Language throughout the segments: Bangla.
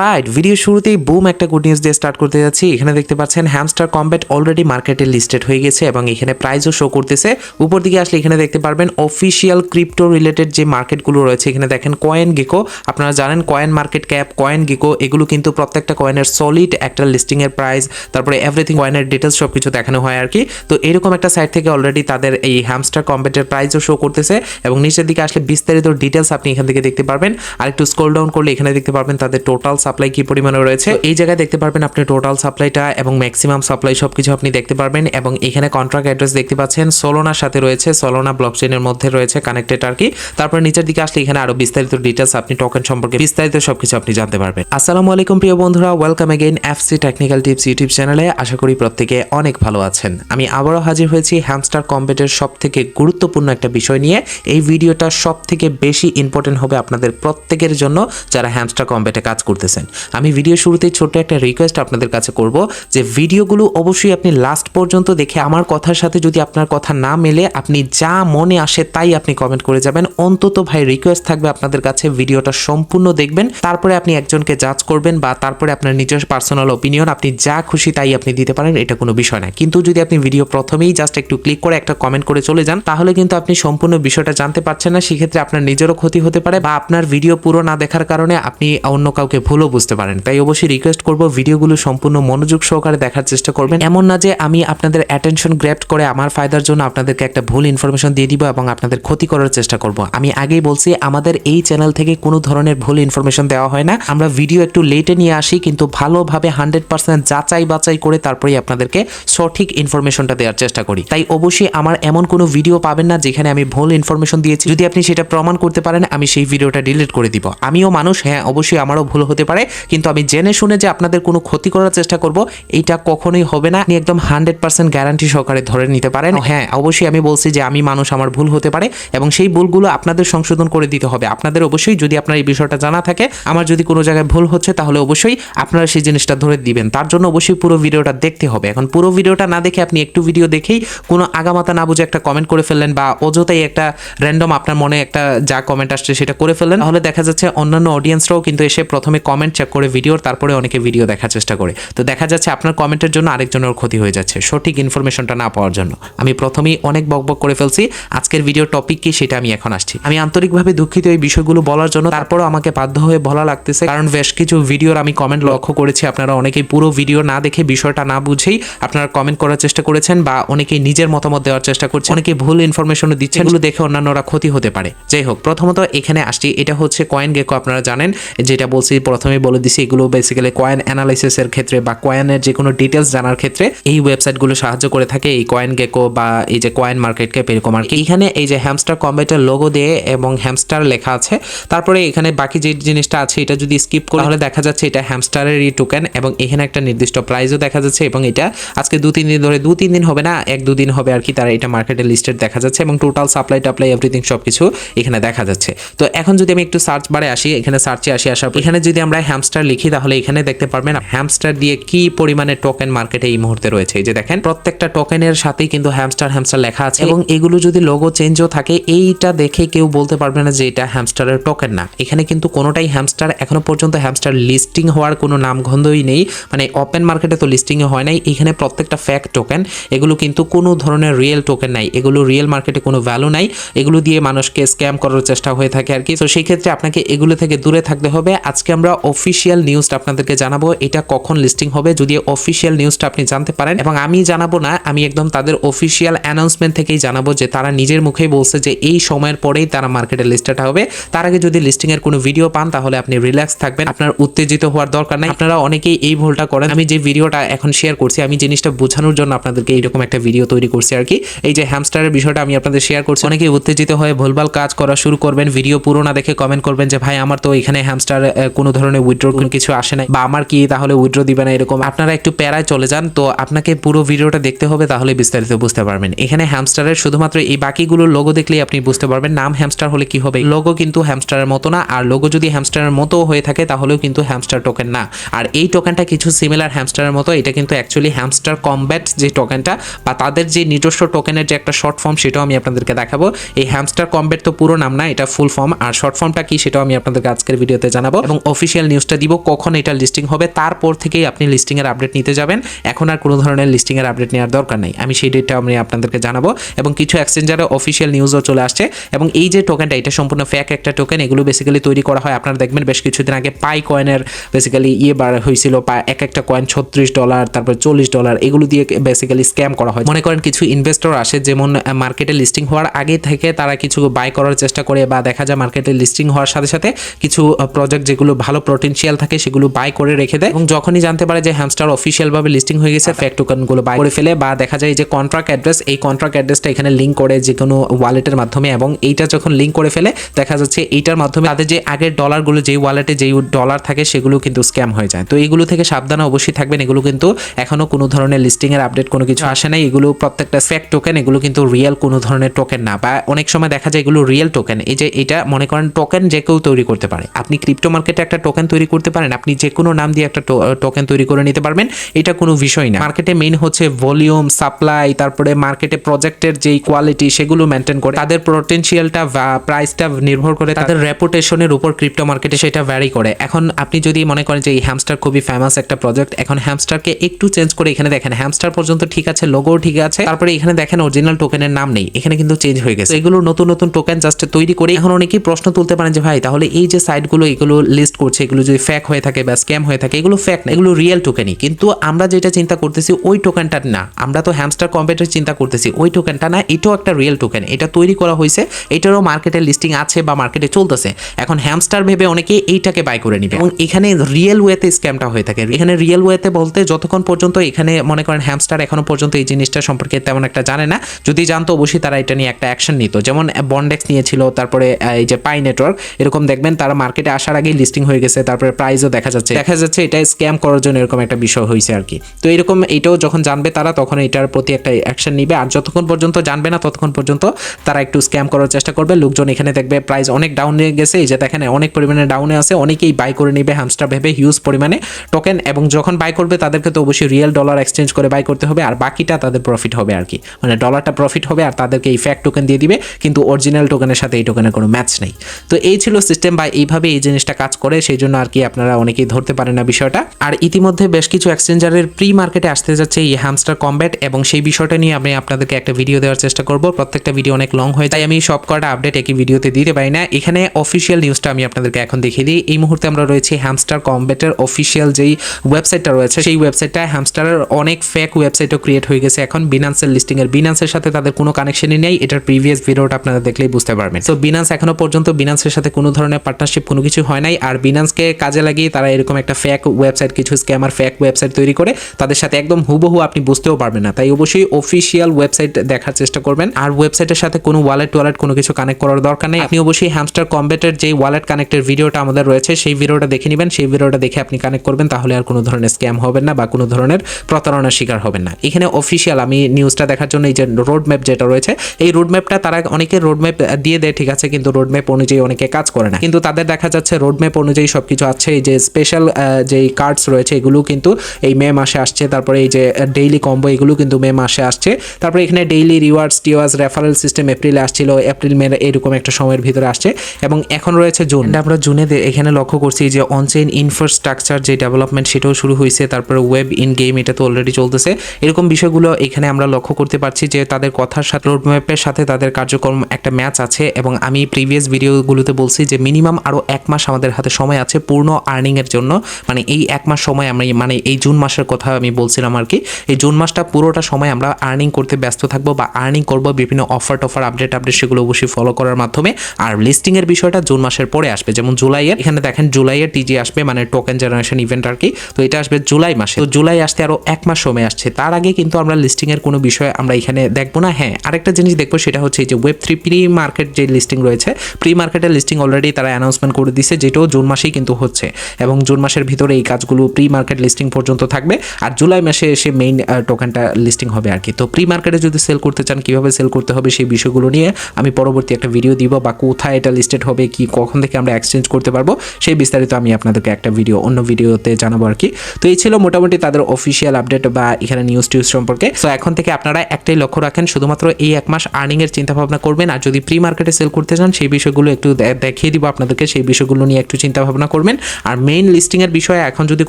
রাইট ভিডিও শুরুতেই বুম একটা গুড নিউজ দিয়ে স্টার্ট করতে যাচ্ছি। এখানে দেখতে পাচ্ছেন হ্যামস্টার কম্ব্যাট অলরেডি মার্কেটে লিস্টেড হয়ে গেছে এবং এখানে প্রাইসও শো করতেছে। উপর দিকে আসলে এখানে দেখতে পারবেন অফিসিয়াল ক্রিপ্টো রিলেটেড যে মার্কেটগুলো রয়েছে, এখানে দেখেন কয়েন গিকো আপনারা জানেন coin market cap CoinGecko এগুলো কিন্তু প্রত্যেকটা কয়েনের সলিড একটা লিস্টিং এর প্রাইস তারপরে এভরিথিং কয়েনের ডিটেলস সব কিছু দেখানো হয় আর কি। তো এরকম একটা সাইট থেকে অলরেডি তাদের এই হ্যামস্টার কম্ব্যাটের প্রাইসও শো করতেছে এবং নিচের দিকে আসলে বিস্তারিত ডিটেলস আপনি এখান থেকে দেখতে পারবেন। আর একটু স্ক্রল ডাউন করলে এখানে দেখতে পারবেন, তাদের টোটাল সাপ্লাই কি পরিমাণে রয়েছে? এই জায়গায় দেখতে পারবেন আপনি টোটাল সাপ্লাইটা এবং ম্যাক্সিমাম সাপ্লাই সবকিছু আপনি দেখতে পারবেন এবং এখানে কন্ট্রাক্ট অ্যাড্রেস দেখতে পাচ্ছেন। সোলোনার সাথে রয়েছে সোলোনা ব্লকচেনের মধ্যে রয়েছে কানেক্টেড আর কি তারপর নিচের দিকে আসলে এখানে আরও বিস্তারিত ডিটেলস আপনি টোকেন সম্পর্কে বিস্তারিত সবকিছু আপনি জানতে পারবেন। আসসালামু আলাইকুম প্রিয় বন্ধুরা welcome again FC technical tips YouTube চ্যানেলে আশা করি প্রত্যেকে অনেক ভালো আছেন। আমি আবারও হাজির হয়েছি হ্যামস্টার কম্পেটের সব থেকে গুরুত্বপূর্ণ একটা বিষয় নিয়ে। এই ভিডিওটা সব থেকে বেশি ইম্পর্টেন্ট হবে আপনাদের প্রত্যেকের জন্য যারা হ্যামস্টার কম্পেটে কাজ করতেছেন আমি ভিডিও শুরুতেই ছোট্ট একটা রিকোয়েস্ট আপনাদের কাছে করব যে ভিডিওগুলো অবশ্যই আপনি লাস্ট পর্যন্ত দেখে আমার কথার সাথে যদি আপনার কথা না মেলে, আপনি যা মনে আসে তাই আপনি কমেন্ট করে যাবেন। অন্তত ভাই রিকোয়েস্ট থাকবে আপনাদের কাছে ভিডিওটা সম্পূর্ণ দেখবেন, তারপরে আপনি একজনকে জাজ করবেন বা তারপরে আপনার নিজস্ব পার্সোনাল ওপিনিয়ন আপনি যা খুশি তাই আপনি দিতে পারেন, এটা কোনো বিষয় না। কিন্তু যদি আপনি ভিডিও প্রথমেই জাস্ট একটু ক্লিক করে একটা কমেন্ট করে চলে যান, তাহলে কিন্তু আপনি সম্পূর্ণ বিষয়টা জানতে পারছেন না, সেক্ষেত্রে আপনার নিজেরও ক্ষতি হতে পারে বা আপনার ভিডিও পুরো না দেখার কারণে আপনি অন্য কাউকে ভুলও বুঝতে পারেন। তাই অবশ্যই রিকোয়েস্ট করব ভিডিওগুলো সম্পূর্ণ মনোযোগ সহকারে দেখার চেষ্টা করবেন। এমন না যে আমি আপনাদের অ্যাটেনশন গ্র্যাপ্ট করে আমার ফায়দার জন্য আপনাদেরকে একটা ভুল ইনফরমেশন দিয়ে দিব এবং আপনাদের ক্ষতি করার চেষ্টা করব। আমি আগেই বলছি, আমাদের এই চ্যানেল থেকে কোনো ধরনের ভুল ইনফরমেশন দেওয়া হয় না। আমরা ভিডিও একটু লেটে নিয়ে আসি, কিন্তু ভালোভাবে হান্ড্রেড পার্সেন্ট যাচাই বাছাই করে তারপরেই আপনাদেরকে সঠিক ইনফরমেশনটা দেওয়ার চেষ্টা করি। তাই অবশ্যই আমার এমন কোনো ভিডিও পাবেন না যেখানে আমি ভুল ইনফরমেশন দিয়েছি। যদি আপনি সেটা প্রমাণ করতে পারেন, আমি সেই ভিডিওটা ডিলিট করে দিব। আমিও মানুষ হ্যাঁ অবশ্যই আমারও ভুল হতে পারে। কিন্তু আমি জেনে শুনে যে আপনাদের কোনো ক্ষতি করার চেষ্টা করব, এইটা কখনোই হবে না। আপনি একদম হান্ড্রেড পার্সেন্ট গ্যারান্টি সহকারে ধরে নিতে পারেন। হ্যাঁ অবশ্যই আমি বলছি যে আমি মানুষ, আমার ভুল হতে পারে এবং সেই ভুলগুলো আপনাদের সংশোধন করে দিতে হবে। আপনাদের অবশ্যই যদি আপনার এই বিষয়টা জানা থাকে, আমার যদি কোনো জায়গায় ভুল হচ্ছে, তাহলে অবশ্যই আপনারা সেই জিনিসটা ধরে দিবেন। তার জন্য অবশ্যই পুরো ভিডিওটা দেখতে হবে। এখন পুরো ভিডিওটা না দেখে আপনি একটু ভিডিও দেখেই কোনো আগামাতা না বুঝে একটা কমেন্ট করে ফেললেন বা অযথাই একটা র্যান্ডম আপনার মনে একটা যা কমেন্ট আসছে সেটা করে ফেললেন, তাহলে দেখা যাচ্ছে অন্যান্য অডিয়েন্সরাও কিন্তু এসে প্রথমে কমেন্ট চেক করে ভিডিওর তারপরে অনেকে ভিডিও দেখার চেষ্টা করে। তো দেখা যাচ্ছে আপনার কমেন্টের জন্য আরেকজনের ক্ষতি হয়ে যাচ্ছে, সঠিক ইনফরমেশনটা না পাওয়ার জন্য। আমি প্রথমেই অনেক বকবক করে ফেলছি, আজকের ভিডিও টপিক কি সেটা আমি এখন আসছি। আমি আন্তরিকভাবে দুঃখিত এই বিষয়গুলো বলার জন্য, তারপরও আমাকে বাধ্য হয়ে বলা লাগতেছে, কারণ বেশ কিছু ভিডিওর আমি কমেন্ট লক্ষ্য করেছি, আপনারা অনেকেই পুরো ভিডিও না দেখে বিষয়টা না বুঝেই আপনারা কমেন্ট করার চেষ্টা করেছেন, বা অনেকেই নিজের মতামত দেওয়ার চেষ্টা করছেন অনেকে ভুল ইনফরমেশনও দিচ্ছেন, এগুলো দেখে অন্যান্যরা ক্ষতি হতে পারে। যাই হোক, প্রথমত এখানে আসছি, এটা হচ্ছে কয়েন গেকো আপনারা জানেন, যেটা বলছি প্রথমে বলে দিছি, এগুলো বেসিক্যালি কয়েন অ্যানালাইসিসের ক্ষেত্রে বা কয়েনের যে কোনো ডিটেলস জানার ক্ষেত্রে এই ওয়েবসাইটগুলো সাহায্য করে থাকে, এই কয়েন গেকো বা এই যে কয়েন মার্কেট ক্যাপ এরকম আর কি। এইখানে এই যে হ্যামস্টার কম্বেটার লোগো দিয়ে এবং হ্যামস্টার লেখা আছে, তারপরে এখানে বাকি যে জিনিসটা আছে, এটা যদি স্কিপ করা তাহলে দেখা যাচ্ছে এটা হ্যামস্টারেরই টোকেন এবং এখানে একটা নির্দিষ্ট প্রাইসও দেখা যাচ্ছে এবং এটা আজকে দু তিন দিন ধরে, দু তিন দিন হবে না, এক দুদিন হবে আর কি তারা এটা মার্কেটে লিস্টেড দেখা যাচ্ছে এবং টোটাল সাপ্লাই টাপ্লাই এভরিথিং সব কিছু এখানে দেখা যাচ্ছে। তো এখন যদি আমি একটু সার্চ বারে আসি, এখানে সার্চে আসি, আসার এখানে যদি আমরা হ্যামস্টার লিখি, তাহলে এখানে দেখতে পারবেন হ্যামস্টার দিয়ে কি পরিমাণে টোকেন মার্কেটে এই মুহূর্তে রয়েছে। এই যে দেখেন, প্রত্যেকটা টোকেনের সাথেই কিন্তু হ্যামস্টার হ্যামস্টার লেখা আছে এবং এগুলো যদি লোগো চেঞ্জও থাকে, এইটা দেখে কেউ বলতে পারবে না যে এটা হ্যামস্টারের টোকেন না। এখানে কিন্তু কোনোটাই হ্যামস্টার এখনও পর্যন্ত হ্যামস্টার লিস্টিং হওয়ার কোনো নামগন্ধই নেই। মানে ওপেন মার্কেটে তো লিস্টিং হয় নাই, এখানে প্রত্যেকটা ফ্যাক টোকেন এগুলো কিন্তু কোনো ধরনের রিয়েল টোকেন নাই। এগুলো রিয়েল মার্কেটে কোনো ভ্যালু নাই। এগুলো দিয়ে মানুষকে স্ক্যাম করার চেষ্টা হয়ে থাকে আর কি। তো সেই ক্ষেত্রে আপনাকে এগুলো থেকে দূরে থাকতে হবে। আজকে আমরা অফিসিয়াল নিউজটা আপনাদেরকে জানাব, এটা কখন লিস্টিং হবে, যদি অফিসিয়াল নিউজটা আপনি জানতে পারেন। এবং আমি জানাব না, আমি একদম তাদের অফিসিয়াল অ্যানাউন্সমেন্ট থেকেই জানাব যে তারা নিজের মুখেই বলছে যে এই সময়ের পরেই তারা মার্কেটে লিস্টেড হবে। তার আগে যদি লিস্টিং এর কোনো ভিডিও পান, তাহলে আপনি রিল্যাক্স থাকবেন। আপনার উত্তেজিত হওয়ার দরকার নাই। আপনারা অনেকেই এই ভুলটা করেন। আমি যে ভিডিওটা এখন শেয়ার করছি, আমি জিনিসটা বোঝানোর জন্য আপনাদেরকে এইরকম একটা ভিডিও তৈরি করছি আর কি। এই যে হ্যামস্টারের বিষয়টা আমি আপনাদের শেয়ার করছি। অনেকেই উত্তেজিত হয়ে ভুলভাল কাজ করা শুরু করবেন ভিডিও পুরো না দেখে কমেন্ট করবেন যে, ভাই, আমার তো এখানে হ্যামস্টার কোনো ধরনের উইথড্র কোনো কিছু আসে নাই। বা আমার কি তাহলে উইথড্র দিবে না এরকম? আপনারা একটু প্যারায় চলে যান, তো আপনাকে পুরো ভিডিওটা দেখতে হবে, তাহলে বিস্তারিত বুঝতে পারবেন। এখানে হ্যামস্টারের শুধুমাত্র এই বাকিগুলোর লোগো দেখলেই আপনি বুঝতে পারবেন নাম হ্যামস্টার হলে কি হবে। লোগো কিন্তু হ্যামস্টারের মতো না, আর লোগো যদি হ্যামস্টারের মতো হয়ে থাকে, তাহলেও কিন্তু হ্যামস্টার টোকেন না। আর এই টোকেনটা কিছু সিমিলার হ্যামস্টারের মতো, এটা কিন্তু অ্যাকচুয়ালি হ্যামস্টার কমব্যাট যে টোকেনটা বা তাদের যে নিজস্ব টোকেনের যে একটা শর্ট ফর্ম সেটাও আমি আপনাদেরকে দেখাবো। এই হ্যামস্টার কমব্যাট তো পুরো নাম না, এটা ফুল ফর্ম আর শর্ট ফর্মটা কি, সেটাও আমি আপনাদেরকে আজকের ভিডিওতে জানাব। এবং অফিসিয়াল অফিসিয়াল নিউজটা দিব, কখন এটা লিস্টিং হবে, তারপর থেকেই আপনি লিস্টিংয়ের আপডেট নিতে যাবেন। এখন আর কোনো ধরনের লিস্টিংয়ের আপডেট নেওয়ার দরকার নেই। আমি সেই ডেটটা আমি আপনাদেরকে জানাব এবং কিছু এক্সচেঞ্জারে অফিসিয়াল নিউজও চলে আসছে এবং এই যে টোকেনটা এটা সম্পূর্ণ ফ্যাক একটা টোকেন এগুলো বেসিক্যালি তৈরি করা হয়, আপনারা দেখবেন বেশ কিছুদিন আগে পাই কয়েনের বেসিক্যালি ইয়ে বার হয়েছিল পা এক একটা কয়েন ছত্রিশ ডলার তারপর চল্লিশ ডলার এগুলো দিয়ে বেসিক্যালি স্ক্যাম করা হয়। মনে করেন কিছু ইনভেস্টর আসে যেমন মার্কেটে লিস্টিং হওয়ার আগে থেকে তারা কিছু বাই করার চেষ্টা করে, বা দেখা যায় মার্কেটে লিস্টিং হওয়ার সাথে সাথে কিছু প্রজেক্ট যেগুলো ভালো পটেনশিয়াল থাকে, সেগুলো বাই করে রেখে দেয়। এবং যখনই জানতে পারে যে হ্যামস্টার অফিসিয়াল ভাবে লিস্টিং হয়ে গেছে ফ্যাক টোকেনগুলো বাই করে ফেলে বা দেখা যায় যে কন্ট্রাক্ট অ্যাড্রেস এই কন্ট্রাক্ট অ্যাড্রেসটা এখানে লিঙ্ক করে যে কোনো ওয়ালেটের মাধ্যমে এবং এইটা যখন লিঙ্ক করে ফেলে, দেখা যাচ্ছে এইটার মাধ্যমে তাদের যে আগের ডলারগুলো যেই ওয়ালেটে যেই ডলার থাকে, সেগুলো কিন্তু স্ক্যাম হয়ে যায়। তো এইগুলো থেকে সাবধানে অবশ্যই থাকবেন। এগুলো কিন্তু এখনও কোনো ধরনের লিস্টিং এর আপডেট কোনো কিছু আসে নাই। এগুলো প্রত্যেকটা ফ্যাক টোকেন এগুলো কিন্তু রিয়েল কোনো ধরনের টোকেন না বা অনেক সময় দেখা যায় এগুলো রিয়েল টোকেন এই যে এটা মনে করেন টোকেন যে কেউ তৈরি করতে পারে। আপনি ক্রিপ্টো মার্কেটে একটা টোকেন তৈরি করতে পারেন। আপনি যে কোনো নাম দিয়ে একটা টোকেন তৈরি করে নিতে পারবেন। এটা কোনো বিষয় না। মার্কেটে মেইন হচ্ছে ভলিউম সাপ্লাই তারপরে মার্কেটে প্রজেক্টের যেই কোয়ালিটি সেগুলো মেনটেন করে। তাদের পটেনশিয়ালটা প্রাইসটা নির্ভর করে তাদের রেপুটেশনের উপর ক্রিপ্টো মার্কেটে সেটা ভ্যারি করে। এখন আপনি যদি মনে করেন যে এই হ্যামস্টার খুবই ফেমাস একটা প্রজেক্ট এখন হ্যামস্টারকে একটু চেঞ্জ করে এখানে দেখেন হ্যামস্টার পর্যন্ত ঠিক আছে লোগো ঠিক আছে, তারপরে এখানে দেখেন অরিজিনাল টোকেনের নাম নেই। এখানে কিন্তু চেঞ্জ হয়ে গেছে। এগুলো নতুন নতুন টোকেন জাস্ট তৈরি করে এখন অনেকেই প্রশ্ন তুলতে পারেন যে, ভাই, তাহলে এই যে সাইটগুলো এগুলো লিস্ট করছে এগুলো যদি ফ্যাক হয়ে থাকে বা স্ক্যাম হয়ে থাকে, এগুলো ফ্যাক না, এগুলো রিয়েল টোকেনই কিন্তু আমরা যেটা চিন্তা করতেছি, ওই টোকেনটা না। আমরা তো হ্যামস্টার কম্পিউটার চিন্তা করতেছি, ওই টোকেনটা না, এটাও একটা রিয়েল টোকেন এটা তৈরি করা হয়েছে, এটারও মার্কেটে লিস্টিং আছে বা মার্কেটে চলতেছে। এখন হ্যামস্টার ভেবে অনেকে এইটাকে বাই করে নিবে। এবং এখানে রিয়েল ওয়েতে স্ক্যামটা হয়ে থাকে। এখানে রিয়েল ওয়েতে বলতে যতক্ষণ পর্যন্ত এখানে মনে করেন হ্যামস্টার এখনও পর্যন্ত এই জিনিসটা সম্পর্কে তেমন একটা জানে না, যদি জানতো অবশ্যই তারা এটা নিয়ে একটা অ্যাকশন নিত। যেমন বন্ডেক্স নিয়েছিল, তারপরে এই যে পাই নেটওয়ার্ক এরকম দেখবেন তারা মার্কেটে আসার আগেই লিস্টিং হয়ে গেছে। তারপরে প্রাইজও দেখা যাচ্ছে। দেখা যাচ্ছে এটা স্ক্যাম করার জন্য এরকম একটা বিষয় হয়েছে আর কি। তো এরকম এটাও যখন জানবে তারা, তখন এটার প্রতি একটা অ্যাকশন নিবে। আর যতক্ষণ পর্যন্ত জানবে না, ততক্ষণ পর্যন্ত তারা একটু স্ক্যাম করার চেষ্টা করবে। লোকজন এখানে দেখবে প্রাইস অনেক ডাউনে গেছে। এই যে দেখেন, অনেক পরিমাণে ডাউনে আছে। অনেকেই বাই করে নিবে হ্যামস্টার ভেবে হিউজ পরিমাণে টোকেন এবং যখন বাই করবে তাদেরকে তো অবশ্যই রিয়েল ডলার এক্সচেঞ্জ করে বাই করতে হবে। আর বাকিটা তাদের প্রফিট হবে আর কি। মানে ডলারটা প্রফিট হবে আর তাদেরকে এই ফ্যাক টোকেন দিয়ে দিবে। কিন্তু অরিজিনাল টোকেনের সাথে এই টোকেনের কোনো ম্যাচ নেই। তো এই ছিল সিস্টেম বা এইভাবে এই জিনিসটা কাজ করে। সেই জন্য আর কি আপনারা অনেকেই ধরতে পারেন না বিষয়টা। আর ইতিমধ্যে বেশ কিছু এক্সচেঞ্জারের প্রি মার্কেটে আসতে যাচ্ছে এই হ্যামস্টার কম্ব্যাট এবং সেই বিষয়টা নিয়ে আমি আপনাদেরকে একটা ভিডিও দেওয়ার চেষ্টা করব। প্রত্যেকটা ভিডিও অনেক লং হয়ে যায়, আমি সব কটা আপডেট একই ভিডিওতে দিতে পারি না। এখানে অফিসিয়াল নিউজটা আমি আপনাদেরকে এখন দেখিয়ে দিই। এই মুহূর্তে আমরা রয়েছি হ্যামস্টার কম্ব্যাটের অফিসিয়াল যেই ওয়েবসাইটটা রয়েছে, সেই ওয়েবসাইটটা হ্যামস্টারের অনেক ফেক ওয়েবসাইটও ক্রিয়েট হয়ে গেছে এখন। বিনান্সের লিস্টিং এর বিনান্সের সাথে তাদের কোনো কানেকশনই নেই। এটার প্রিভিয়াস ভিডিওটা আপনারা দেখলেই বুঝতে পারবেন। তো বিনান্স এখনও পর্যন্ত বিনান্সের সাথে কোনো ধরনের পার্টনারশিপ কোনো কিছু হয় নাই। আর বিনান্সকে কাজে লাগিয়ে তারা এরকম একটা ফ্যাক ওয়েবসাইট কিছু স্ক্যামার ফ্যাক ওয়েবসাইট তৈরি করে তাদের সাথে একদম হুবহু আপনি বুঝতেও পারবেন না। তাই অবশ্যই অফিসিয়াল ওয়েবসাইট দেখার চেষ্টা করবেন। আর ওয়েবসাইটের সাথে কোনো ওয়ালেট ওয়ালেট কোনো কিছু কানেক্ট করার দরকার নেই। আপনি অবশ্যই হ্যামস্টার কম্বেটের যে ওয়ালেট কানেক্টের ভিডিওটা আমাদের রয়েছে, সেই ভিডিওটা দেখে নেবেন। সেই ভিডিওটা দেখে আপনি কানেক্ট করবেন, তাহলে আর কোনো ধরনের স্ক্যাম হবেন না বা কোনো ধরনের প্রতারণার শিকার হবেন না। এখানে অফিসিয়াল আমি নিউজটা দেখার জন্য এই যে রোড ম্যাপ যেটা রয়েছে, এই রোড ম্যাপটা তারা অনেকে রোড ম্যাপ দিয়ে দেয়, ঠিক আছে, কিন্তু রোড ম্যাপ অনুযায়ী অনেকে কাজ করে না। কিন্তু তাদের দেখা যাচ্ছে রোড ম্যাপ অনুযায়ী সবকিছু আছে, এই যে স্পেশাল যেই কার্ডস রয়েছে, এগুলো কিন্তু এই মে মাসে আসছে। তারপরে এই যে ডেইলি কম্বো এগুলো কিন্তু মে মাসে আসছে। তারপরে এখানে ডেইলি রিওয়ার্ডস টিওয়ার্স রেফারেল সিস্টেম এপ্রিলে আসছিল। এপ্রিল মে এরকম একটা সময়ের ভিতরে আসছে এবং এখন রয়েছে জুন আমরা জুনে এখানে লক্ষ্য করছি যে অনচেইন ইনফ্রাস্ট্রাকচার যে ডেভেলপমেন্ট সেটাও শুরু হয়েছে। তারপরে ওয়েব ইন গেম এটা তো অলরেডি চলতেছে। এরকম বিষয়গুলো এখানে আমরা লক্ষ্য করতে পারছি যে তাদের কথার সাথে রোড ম্যাপের সাথে তাদের কার্যক্রম একটা ম্যাচ আছে। এবং আমি প্রিভিয়াস ভিডিওগুলোতে বলছি যে মিনিমাম আরও এক মাস আমাদের হাতে সময় আছে। পূর্ণ আর্নিংয়ের জন্য। মানে এই এক মাস সময় আমি মানে এই জুন মাসের কথা আমি বলছিলাম আর কি। এই জুন মাসটা পুরোটা সময় আমরা আর্নিং করতে ব্যস্ত থাকব বা আর্নিং করব বিভিন্ন অফার টফার আপডেট আপডেট সেগুলো অবশ্যই ফলো করার মাধ্যমে। আর লিস্টিংয়ের বিষয়টা জুন মাসের পরে আসবে। যেমন জুলাইয়ের এখানে দেখেন জুলাইয়ের টিজি আসবে মানে টোকেন জেনারেশন ইভেন্ট আর কি। তো এটা আসবে জুলাই মাসে। তো জুলাই আসতে আরও এক মাস সময় আসছে। তার আগে কিন্তু আমরা লিস্টিংয়ের কোনো বিষয় আমরা এখানে দেখব না। হ্যাঁ আরেকটা জিনিস দেখব সেটা হচ্ছে এই যে ওয়েব থ্রি প্রি মার্কেট যে লিস্টিং রয়েছে প্রি মার্কেটের লিস্টিং অলরেডি তারা অ্যানাউন্সমেন্ট করে দিছে, যেটাও জুন মাসেই কিন্তু হচ্ছে। এবং জুন মাসের ভিতরে এই কাজগুলো প্রি মার্কেট লিস্টিং পর্যন্ত থাকবে। আর জুলাই মাসে এসে মেইন টোকেনটা লিস্টিং হবে আর কি। তো প্রি মার্কেটে যদি সেল করতে চান, কীভাবে সেল করতে হবে সেই বিষয়গুলো নিয়ে আমি পরবর্তী একটা ভিডিও দিব বা কোথায় এটা লিস্টেড হবে, কি, কখন থেকে আমরা এক্সচেঞ্জ করতে পারব, সেই বিস্তারিত আমি আপনাদেরকে একটা ভিডিও অন্য ভিডিওতে জানাব আর কি। তো এই ছিল মোটামুটি তাদের অফিসিয়াল আপডেট বা এখানে নিউজ টিউজ সম্পর্কে। তো এখন থেকে আপনারা একটাই লক্ষ্য রাখেন, শুধুমাত্র এই এক মাস আর্নিংয়ের এর চিন্তা ভাবনা করবেন। আর যদি প্রি মার্কেটে সেল করতে চান, সেই বিষয়গুলো একটু দেখিয়ে দিব আপনাদেরকে। সেই বিষয়গুলো নিয়ে একটু চিন্তা ভাবনা করবেন। আর মেইন লিস্টিংয়ের বিষয়ে এখন যদি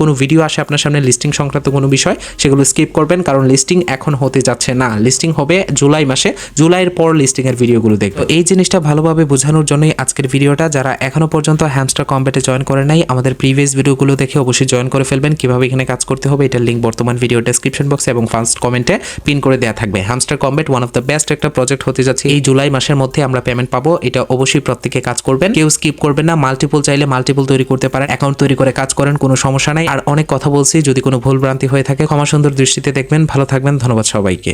কোনো ভিডিও আসে আপনার সামনে লিস্টিং সংক্রান্ত কোনো বিষয়, সেগুলো স্কিপ করবেন, কারণ লিস্টিং এখন হতে যাচ্ছে না। লিস্টিং হবে জুলাই মাসে। জুলাইয়ের পর লিস্টিংয়ের ভিডিওগুলো দেখবে এই জিনিসটা ভালোভাবে বোঝানোর জন্যই আজকের ভিডিওটা যারা এখনও পর্যন্ত হ্যামস্টার কম্বেটে জয়েন করে নাই, আমাদের প্রিভিয়াস ভিডিওগুলো দেখে অবশ্যই জয়েন করে ফেলবেন। কীভাবে এখানে কাজ করতে হবে, এটার লিঙ্ক বর্তমান ভিডিও ডেসক্রিপশন বক্সে এবং ফার্স্ট কমেন্টে পিন করে দেওয়া থাকবে। Hamster Kombat one of the best একটা প্রজেক্ট হতে যাচ্ছে। এই জুলাই মাসের মধ্যে আমরা পেমেন্ট পাবো। এটা অবশ্যই প্রত্যেকে কাজ করবেন। কেউ স্কিপ করবেন না। মাল্টিপল চাইলে মাল্টিপল তৈরি করতে পারেন অ্যাকাউন্ট তৈরি করে কাজ করেন, কোনো সমস্যা নাই। আর অনেক কথা বলছি, যদি কোনো ভুল ভ্রান্তি হয়ে থাকে, ক্ষমা সুন্দর দৃষ্টিতে দেখবেন। ভালো থাকবেন, ধন্যবাদ সবাইকে।